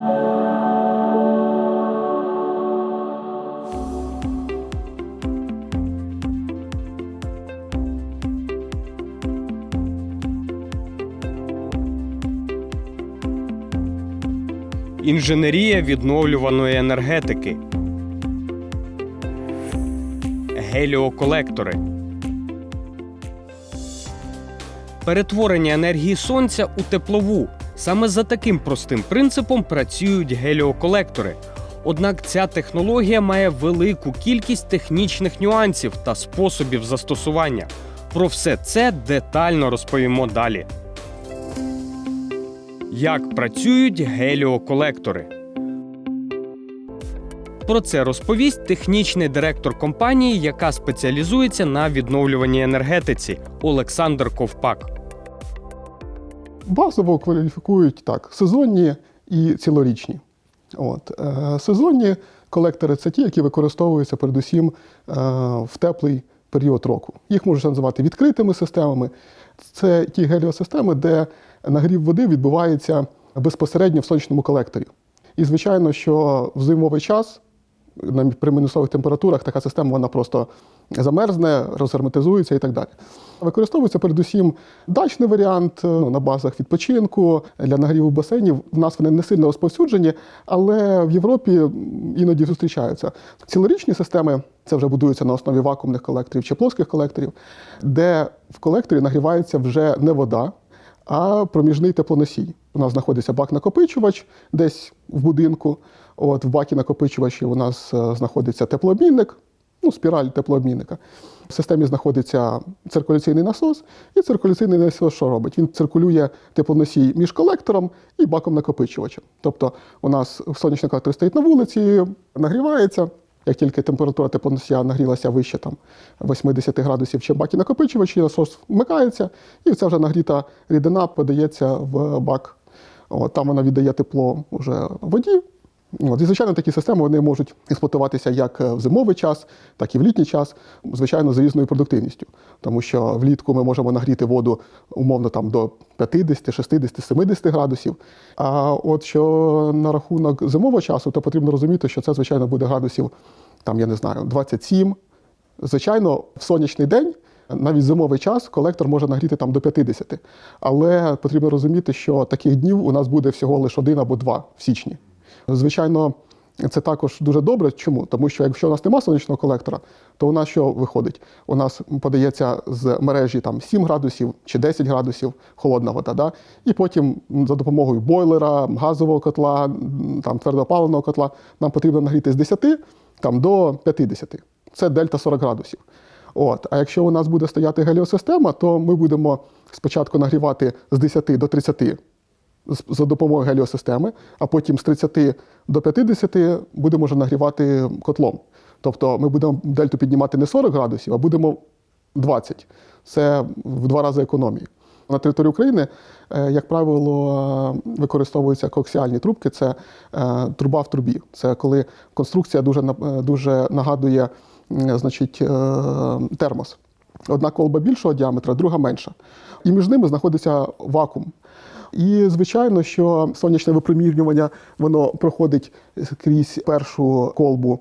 Інженерія відновлюваної енергетики. Геліоколектори. Перетворення енергії сонця у теплову. Саме за таким простим принципом працюють геліоколектори. Однак ця технологія має велику кількість технічних нюансів та способів застосування. Про все це детально розповімо далі. Як працюють геліоколектори? Про це розповість технічний директор компанії, яка спеціалізується на відновлюваній енергетиці Олександр Ковпак. Базово кваліфікують так: сезонні і цілорічні. От. Е, сезонні колектори це ті, які використовуються передусім е, в теплий період року. Їх можна називати відкритими системами. Це ті геліосистеми, де нагрів води відбувається безпосередньо в сонячному колекторі. І звичайно, що в зимовий час при мінусових температурах така система вона просто замерзне, розгерметизується і так далі. Використовується передусім дачний варіант е, ну, на базах відпочинку для нагріву басейнів. В нас вони не сильно розповсюджені, але в Європі іноді зустрічаються. Цілорічні системи це вже будуються на основі вакуумних колекторів чи плоских колекторів, де в колекторі нагрівається вже не вода, а проміжний теплоносій. У нас знаходиться бак-накопичувач десь в будинку. От в бакі накопичувачі у нас е, знаходиться теплообмінник, ну, спіраль теплообмінника. В системі знаходиться циркуляційний насос, і циркуляційний насос що робить? Він циркулює теплоносій між колектором і баком накопичувачем. Тобто у нас сонячний колектор стоїть на вулиці, нагрівається. Як тільки температура теплоносія нагрілася вище там, 80 градусів, чим баки накопичувачі, насос вмикається, і ця вже нагріта рідина подається в бак. От, там вона віддає тепло вже воді. От, і, звичайно, такі системи вони можуть експлуатуватися як в зимовий час, так і в літній час, звичайно, з різною продуктивністю. Тому що влітку ми можемо нагріти воду умовно там до 50, 60, 70 градусів. А от що на рахунок зимового часу, то потрібно розуміти, що це, звичайно, буде градусів, там, я не знаю, 27. Звичайно, в сонячний день. Навіть зимовий час колектор може нагріти там до 50. Але потрібно розуміти, що таких днів у нас буде всього лише один або два в січні. Звичайно, це також дуже добре. Чому? Тому що якщо у нас немає сонячного колектора, то у нас що виходить? У нас подається з мережі там 7 градусів чи 10 градусів холодна вода. Да? І потім за допомогою бойлера, газового котла, там, твердопаливного котла нам потрібно нагріти з 10 там, до 50. Це дельта 40 градусів. От. А якщо у нас буде стояти геліосистема, то ми будемо спочатку нагрівати з 10 до 30 з- за допомогою геліосистеми, а потім з 30 до 50 будемо вже нагрівати котлом. Тобто ми будемо дельту піднімати не 40 градусів, а будемо 20. Це в два рази економії. На території України, е, як правило, використовуються коаксіальні трубки. Це е, труба в трубі. Це коли конструкція дуже, е, дуже нагадує значить, термос. Одна колба більшого діаметра, друга менша. І між ними знаходиться вакуум. І звичайно, що сонячне випромінювання воно проходить крізь першу колбу,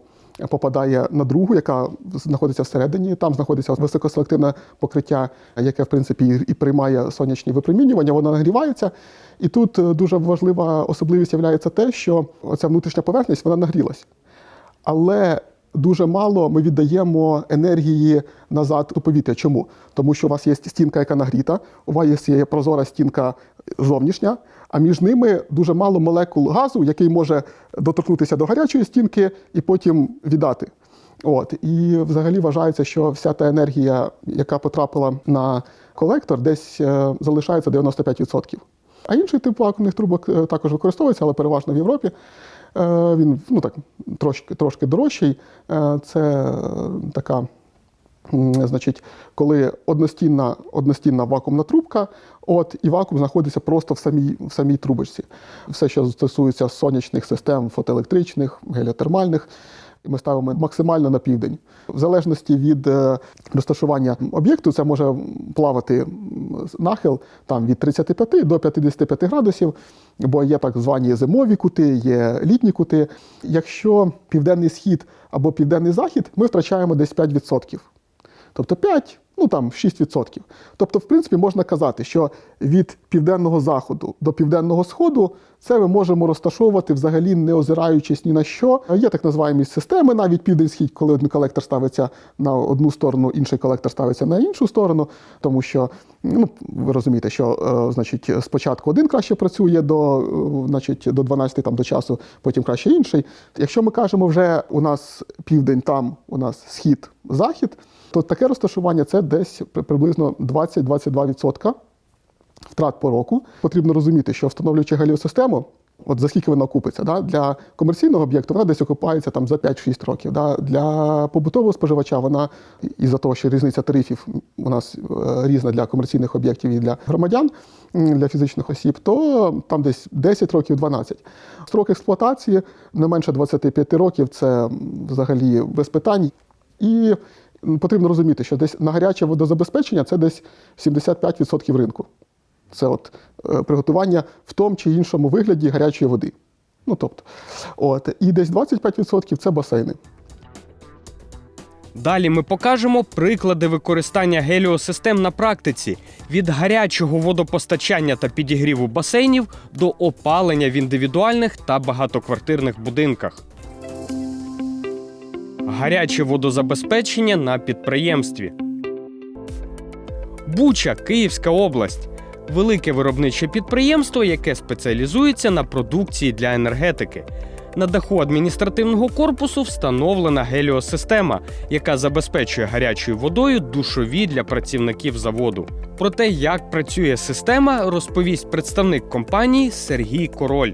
попадає на другу, яка знаходиться всередині. Там знаходиться високоселективне покриття, яке в принципі і приймає сонячні випромінювання, воно нагрівається. І тут е, дуже важлива особливість є те, що оця внутрішня поверхність вона нагрілась. Але дуже мало ми віддаємо енергії назад у повітря. Чому? Тому що у вас є стінка, яка нагріта, у вас є прозора стінка зовнішня, а між ними дуже мало молекул газу, який може доторкнутися до гарячої стінки і потім віддати. От і взагалі вважається, що вся та енергія, яка потрапила на колектор, десь е, залишається 95%. А інший тип вакуумних трубок е, також використовується, але переважно в Європі. Е, Він ну так трошки трошки дорожчий. Це така, значить, коли одностінна, одностінна вакуумна трубка, от і вакуум знаходиться просто в самій в самій трубочці. Все, що стосується сонячних систем, фотоелектричних, геліотермальних, ми ставимо максимально на південь. В залежності від е, розташування об'єкту, це може плавати нахил там, від 35 до 55 градусів, бо є так звані зимові кути, є літні кути. Якщо південний схід або південний захід, ми втрачаємо десь 5%. Тобто 5, ну там 6%. Тобто, в принципі, можна казати, що від південного заходу до південного сходу це ми можемо розташовувати взагалі не озираючись ні на що. Є так називаємо системи, навіть південь-схід, коли один колектор ставиться на одну сторону, інший колектор ставиться на іншу сторону, тому що ну, ви розумієте, що е, значить, спочатку один краще працює до, е, значить, до 12 там, до часу, потім краще інший. Якщо ми кажемо, вже у нас південь, там у нас схід, захід, то таке розташування це десь приблизно 20-22% втрат по року. Потрібно розуміти, що встановлюючи геліосистему, от за скільки вона окупиться, да? для комерційного об'єкту вона десь окупається там за 5-6 років. Да? Для побутового споживача вона, із-за того, що різниця тарифів у нас е, різна для комерційних об'єктів і для громадян, для фізичних осіб, то там десь 10 років, 12. Строк експлуатації не менше 25 років це взагалі без питань. І потрібно розуміти, що десь на гаряче водозабезпечення це десь 75% ринку. Це от е, приготування в тому чи іншому вигляді гарячої води. Ну тобто, от і десь 25% це басейни. Далі ми покажемо приклади використання геліосистем на практиці від гарячого водопостачання та підігріву басейнів до опалення в індивідуальних та багатоквартирних будинках. Гаряче водозабезпечення на підприємстві. Буча, Київська область. Велике виробниче підприємство, яке спеціалізується на продукції для енергетики. На даху адміністративного корпусу встановлена геліосистема, яка забезпечує гарячою водою душові для працівників заводу. Про те, як працює система, розповість представник компанії Сергій Король.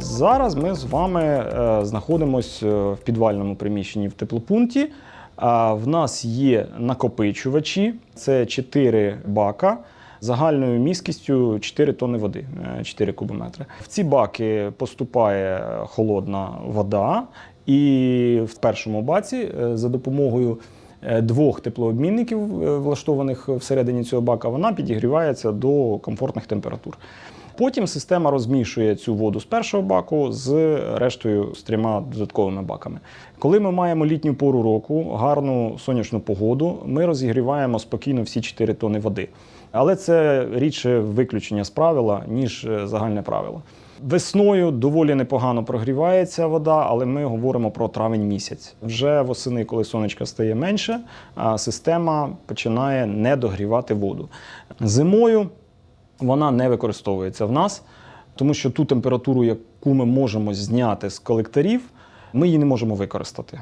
Зараз ми з вами е, знаходимося в підвальному приміщенні в теплопункті. В нас є накопичувачі, це 4 бака загальною міськістю 4 тонни води, е, 4 кубометри. В ці баки поступає холодна вода, і в першому баці е, за допомогою е, двох теплообмінників, е, влаштованих всередині цього бака, вона підігрівається до комфортних температур. Потім система розмішує цю воду з першого баку з рештою з трьома додатковими баками. Коли ми маємо літню пору року, гарну сонячну погоду, ми розігріваємо спокійно всі 4 тони води. Але це рідше виключення з правила, ніж е, загальне правило. Весною доволі непогано прогрівається вода, але ми говоримо про травень місяць. Вже восени, коли сонечка стає менше, система починає не догрівати воду. Зимою вона не використовується в нас, тому що ту температуру, яку ми можемо зняти з колекторів, ми її не можемо використати.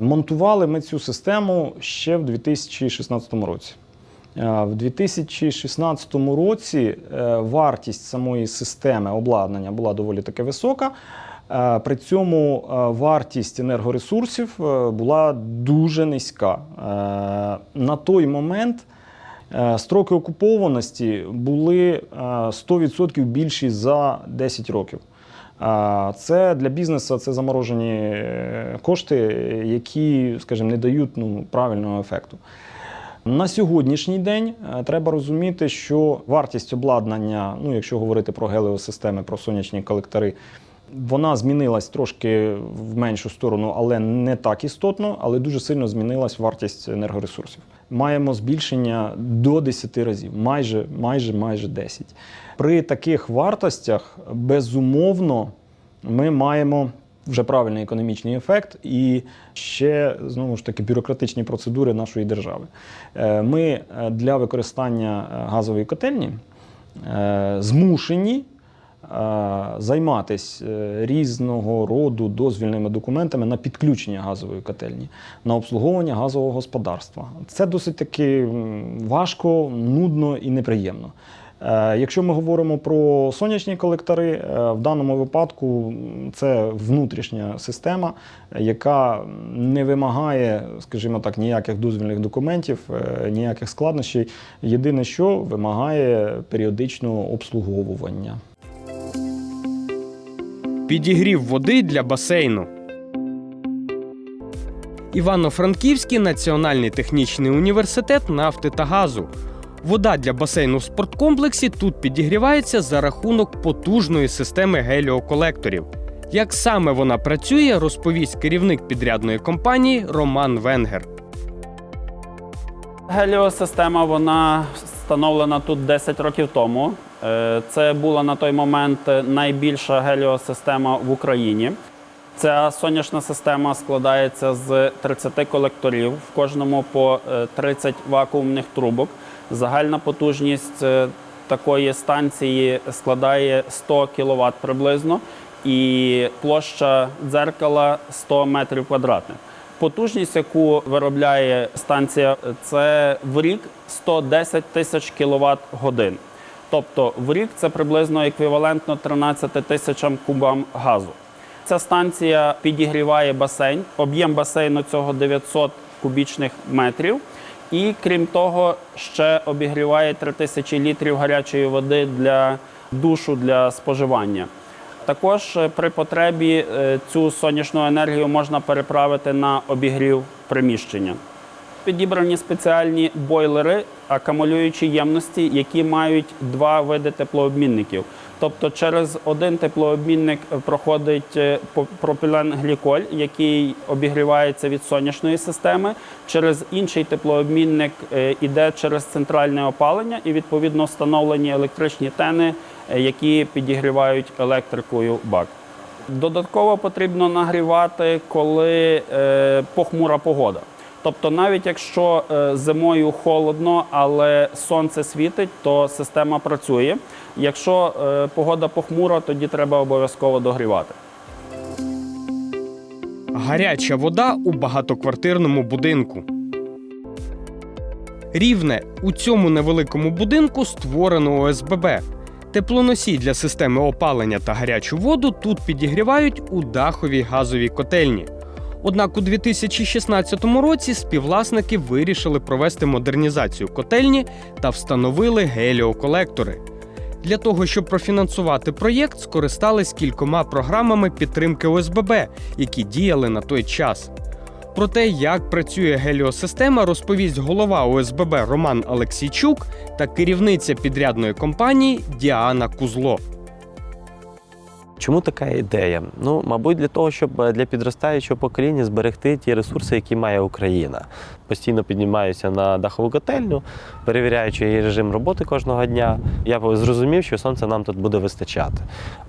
Монтували ми цю систему ще в 2016 році. Е, В 2016 році е, вартість самої системи обладнання була доволі таки висока. Е, При цьому вартість енергоресурсів була дуже низька. На той момент строки окупованості були е, 100% більші за 10 років. Це для бізнесу це заморожені е, кошти, які, скажімо, не дають ну, правильного ефекту. На сьогоднішній день е, треба розуміти, що вартість обладнання, ну якщо говорити про геліосистеми, про сонячні колектори, вона змінилась трошки в меншу сторону, але не так істотно, але дуже сильно змінилась вартість енергоресурсів. Маємо збільшення до 10 разів, майже, майже, майже 10. При таких вартостях, безумовно, ми маємо вже правильний економічний ефект і ще знову ж таки бюрократичні процедури нашої держави. Е, Ми е, для використання е, газової котельні змушені займатися різного роду дозвільними документами на підключення газової котельні, на обслуговування газового господарства. Це досить таки важко, нудно і неприємно. Е, Якщо ми говоримо про сонячні колектори, е, в даному випадку це внутрішня система, е, яка не вимагає, скажімо так, ніяких дозвільних документів, е, ніяких складнощів. Єдине, що вимагає періодичного обслуговування. Підігрів води для басейну. Івано-Франківський національний технічний університет нафти та газу. Вода для басейну в спорткомплексі тут підігрівається за рахунок потужної системи геліоколекторів. Як саме вона працює, розповість керівник підрядної компанії Роман Венгер. Геліосистема вона встановлена тут 10 років тому. Е, Це була на той момент найбільша геліосистема в Україні. Ця сонячна система складається з 30 колекторів, в кожному по е, 30 вакуумних трубок. Загальна потужність е, такої станції складає 100 кВт приблизно, і площа дзеркала 100 метрів квадратних. Потужність, яку виробляє станція, це в рік 110 тисяч кВт годин. Тобто в рік це приблизно еквівалентно 13 тисячам кубам газу. Ця станція підігріває басейн. Об'єм басейну цього 900 кубічних метрів. І крім того, ще обігріває 3000 літрів гарячої води для душу для споживання. Також е, при потребі е, цю сонячну енергію можна переправити на обігрів приміщення. Підібрані спеціальні бойлери, акумулюючі ємності, які мають два види теплообмінників. Тобто через один теплообмінник проходить е, по- пропіленгліколь, який обігрівається від сонячної системи. Через інший теплообмінник е, іде через центральне опалення і відповідно встановлені електричні тени, е, які підігрівають електрикою бак. Додатково потрібно нагрівати, коли похмура погода. Тобто, навіть якщо е, зимою холодно, але сонце світить, то система працює. Якщо е, погода похмура, тоді треба обов'язково догрівати. Гаряча вода у багатоквартирному будинку. Рівне у цьому невеликому будинку створено ОСББ. Теплоносій для системи опалення та гарячу воду тут підігрівають у даховій газовій котельні. Однак у 2016 році співвласники вирішили провести модернізацію котельні та встановили геліоколектори. Для того, щоб профінансувати проєкт, скористались кількома програмами підтримки ОСББ, які діяли на той час. Про те, як працює геліосистема, розповість голова ОСББ Роман Алексійчук та керівниця підрядної компанії Діана Кузло. Чому така ідея? Ну, мабуть, для того, щоб е, для підростаючого покоління зберегти ті ресурси, які має Україна. Постійно піднімаюся на дахову котельню, перевіряючи її режим роботи кожного дня. Я зрозумів, що сонце нам тут буде вистачати.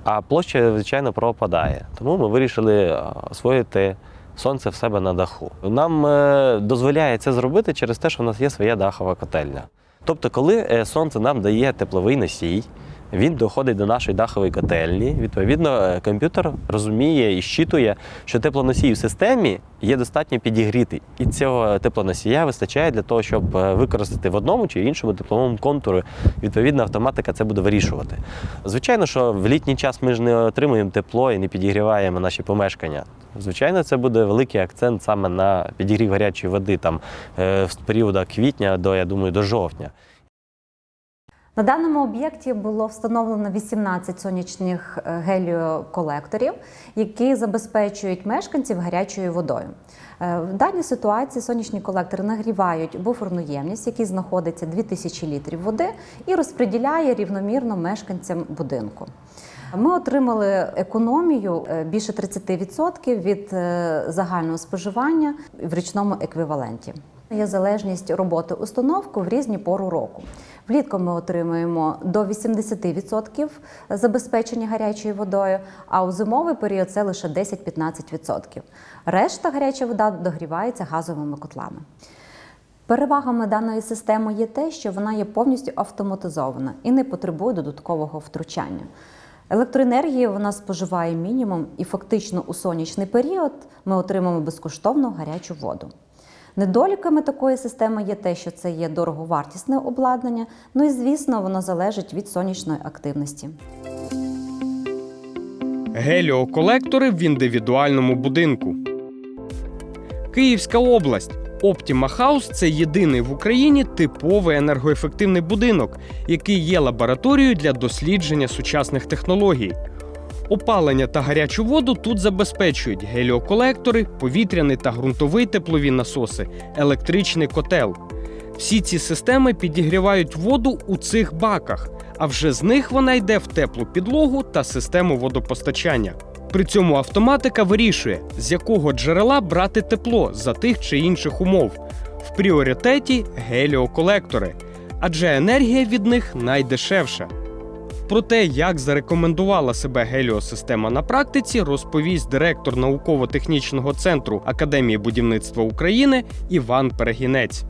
А площа, звичайно, пропадає. Тому ми вирішили е, освоїти сонце в себе на даху. Нам е, дозволяє це зробити через те, що в нас є своя дахова котельня. Тобто, коли сонце нам дає тепловий носій, він доходить до нашої дахової котельні. Відповідно, е, комп'ютер розуміє і щитує, що теплоносій в системі є достатньо підігрітий. І цього теплоносія вистачає для того, щоб е, використати в одному чи іншому тепловому контурі. Відповідно, автоматика це буде вирішувати. Звичайно, що в літній час ми ж не отримуємо тепло і не підігріваємо наші помешкання. Звичайно, це буде великий акцент саме на підігрів гарячої води там е, з періоду квітня до, я думаю, до жовтня. На даному об'єкті було встановлено 18 сонячних е, геліоколекторів, які забезпечують мешканців гарячою водою. Е, В даній ситуації сонячні колектори нагрівають буферну ємність, якій знаходиться 2000 літрів води, і розподіляє рівномірно мешканцям будинку. Ми отримали економію е, більше 30% від загального споживання в річному еквіваленті. Є залежність роботи установки в різні пору року. Влітку ми отримуємо до 80% забезпечення гарячою водою, а у зимовий період це лише 10-15%. Решта гаряча вода догрівається газовими котлами. Перевагами даної системи є те, що вона є повністю автоматизована і не потребує додаткового втручання. Електроенергії вона споживає мінімум, і фактично у сонячний період ми отримаємо безкоштовну гарячу воду. Недоліками такої системи є те, що це є дороговартісне обладнання, ну і звісно, воно залежить від сонячної активності. Геліоколектори в індивідуальному будинку. Київська область. Optima House – це єдиний в Україні типовий енергоефективний будинок, який є лабораторією для дослідження сучасних технологій. Опалення та гарячу воду тут забезпечують геліоколектори, повітряний та ґрунтовий теплові насоси, електричний котел. Всі ці системи підігрівають воду у цих баках, а вже з них вона йде в теплу підлогу та систему водопостачання. При цьому автоматика вирішує, з якого джерела брати тепло за тих чи інших умов. В пріоритеті геліоколектори, адже енергія від них найдешевша. Про те, як зарекомендувала себе геліосистема на практиці, розповість директор науково-технічного центру Академії будівництва України Іван Перегінець.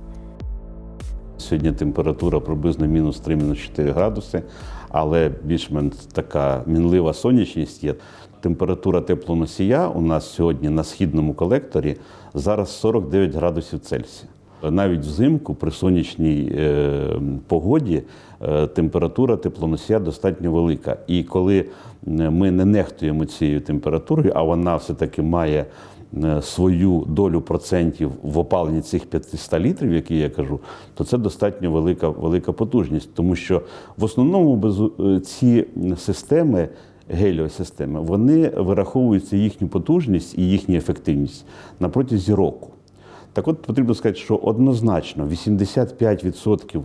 Сьогодні температура приблизно мінус 3-4 градуси, але більш-менш така мінлива сонячність є. Температура теплоносія у нас сьогодні на східному колекторі зараз 49 градусів Цельсія. Навіть взимку при сонячній е, погоді е, температура теплоносія достатньо велика. І коли е, ми не нехтуємо цією температурою, а вона все-таки має свою долю процентів в опаленні цих 500 літрів, які я кажу, то це достатньо велика, велика потужність, тому що в основному без ці системи. Геліосистеми, вони вираховуються їхню потужність і їхню ефективність на протязі року. Так от потрібно сказати, що однозначно 85%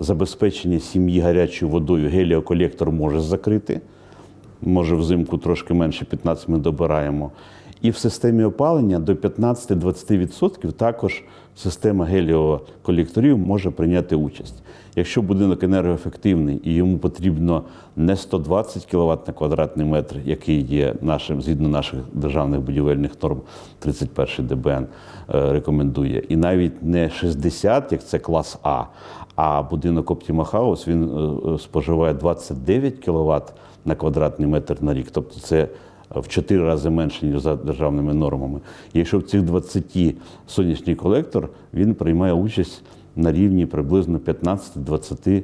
забезпечення сім'ї гарячою водою геліоколектор може закрити. Може, взимку трошки менше 15 ми добираємо. І в системі опалення до 15-20% також система геліоколекторів може прийняти участь. Якщо будинок енергоефективний і йому потрібно не 120 кВт на квадратний метр, який є нашим згідно наших державних будівельних норм, 31 ДБН е, рекомендує, і навіть не 60, як це клас А, а будинок Optima House він е, е, споживає 29 кВт на квадратний метр на рік. Тобто це в 4 рази менше, ніж за державними нормами. І якщо в цих 20 сонячний колектор, він приймає участь на рівні приблизно 15-20%.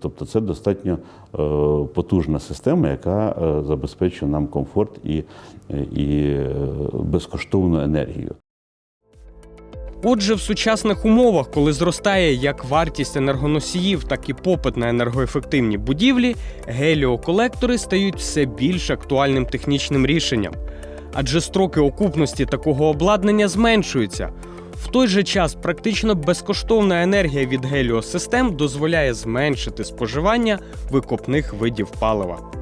Тобто це достатньо е, потужна система, яка е, забезпечує нам комфорт і, і е, безкоштовну енергію. Отже, в сучасних умовах, коли зростає як вартість енергоносіїв, так і попит на енергоефективні будівлі, геліоколектори стають все більш актуальним технічним рішенням. Адже строки окупності такого обладнання зменшуються. В той же час практично безкоштовна енергія від геліосистем дозволяє зменшити споживання викопних видів палива.